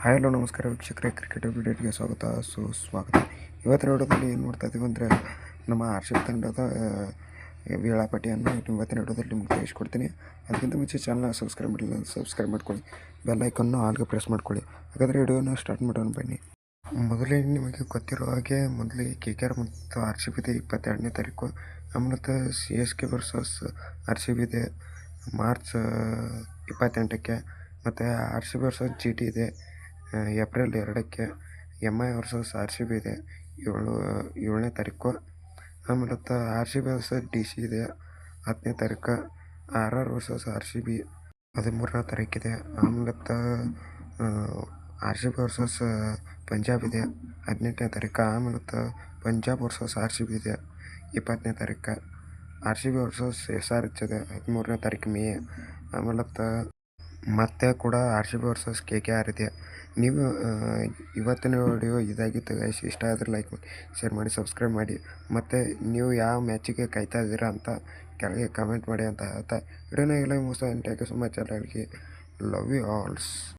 Hi, hello, ನಮಸ್ಕಾರ ವೀಕ್ಷಕರೇ cricket ವಿಡಿಯೋಗೆ ಸ್ವಾಗತ ಸುಸ್ವಾಗತ ಇವತ್ತಿನ ವಿಡಿಯೋದಲ್ಲಿ ಏನು ನೋಡ್ತಾ ಇದ್ದೀವಿ ಅಂದರೆ ನಮ್ಮ ಆರ್ ಸಿ ಬಿ ತಂಡದ ವೇಳಾಪಟ್ಟಿಯನ್ನು ಇವತ್ತಿನ ವಿಡಿಯೋದಲ್ಲಿ ನಿಮ್ಗೆ ತಿಳಿಸ್ಕೊಡ್ತೀನಿ. ಅದಕ್ಕಿಂತ ಮುಂಚೆ ಚಾನಲ್ನ ಸಬ್ಸ್ಕ್ರೈಬ್ ಮಾಡಿಲ್ಲ ಸಬ್ಸ್ಕ್ರೈಬ್ ಮಾಡ್ಕೊಳ್ಳಿ. ಬೆಲ್ ಐಕನ್ನು ಆಲ್ಗೆ ಪ್ರೆಸ್ ಮಾಡ್ಕೊಳ್ಳಿ. ಹಾಗಾದರೆ ವಿಡಿಯೋನ ಸ್ಟಾರ್ಟ್ ಮಾಡೋಣ ಬನ್ನಿ. ಮೊದಲೇ ನಿಮಗೆ ಗೊತ್ತಿರೋ ಹಾಗೆ ಮೊದಲಿಗೆ ಕೆ ಕೆ ಆರ್ ಮತ್ತು ಆರ್ ಸಿ ಬಿ ಇದೆ ಇಪ್ಪತ್ತೆರಡನೇ ತಾರೀಕು ಆಮೇಲೆ C S K versus R C B ಇದೆ. ಮಾರ್ಚ್ ಇಪ್ಪತ್ತೆಂಟಕ್ಕೆ, ಮತ್ತು R C B versus G T ಇದೆ. ಏಪ್ರಿಲ್ ಎರಡಕ್ಕೆ M I versus R C B ಇದೆ. ಏಳು, ಏಳನೇ ತಾರೀಕು. ಆಮೇಲೆ R C B versus D C ಇದೆ. ಹತ್ತನೇ ತಾರೀಕು R R versus R C B ಹದಿಮೂರನೇ ತಾರೀಕಿದೆ ಆಮೇಲೆ R C B versus Punjab ಇದೆ. ಹದಿನೆಂಟನೇ ತಾರೀಕು. ಆಮೇಲೆ Punjab versus R C B ಇದೆ. ಇಪ್ಪತ್ತನೇ ತಾರೀಕು. R C B versus S R H ಇದೆ ಹದಿಮೂರನೇ ತಾರೀಕು ಮೇ. ಆಮೇಲೆ ಮತ್ತೆ ಕೂಡ R C B versus K K R ಇದೆ. ನೀವು ಇವತ್ತಿನ ವಿಡಿಯೋ ಇದಾಗಿತ್ತು ಗೈಸ್ ಇಷ್ಟ ಆದರೆ ಲೈಕ್ ಮಾಡಿ ಶೇರ್ ಮಾಡಿ ಸಬ್ಸ್ಕ್ರೈಬ್ ಮಾಡಿ. ಮತ್ತು ನೀವು ಯಾವ ಮ್ಯಾಚಿಗೆ ಕಾಯ್ತಾ ಇದ್ದೀರಾ ಅಂತ ಕೆಳಗೆ ಕಮೆಂಟ್ ಮಾಡಿ ಅಂತ ಹೇಳ್ತಾ. ವಿಡಿಯೋನ ಇಲ್ಲ ಮುಗಿಸ್ತಾ thank you so much love you ಆಲ್ಸ್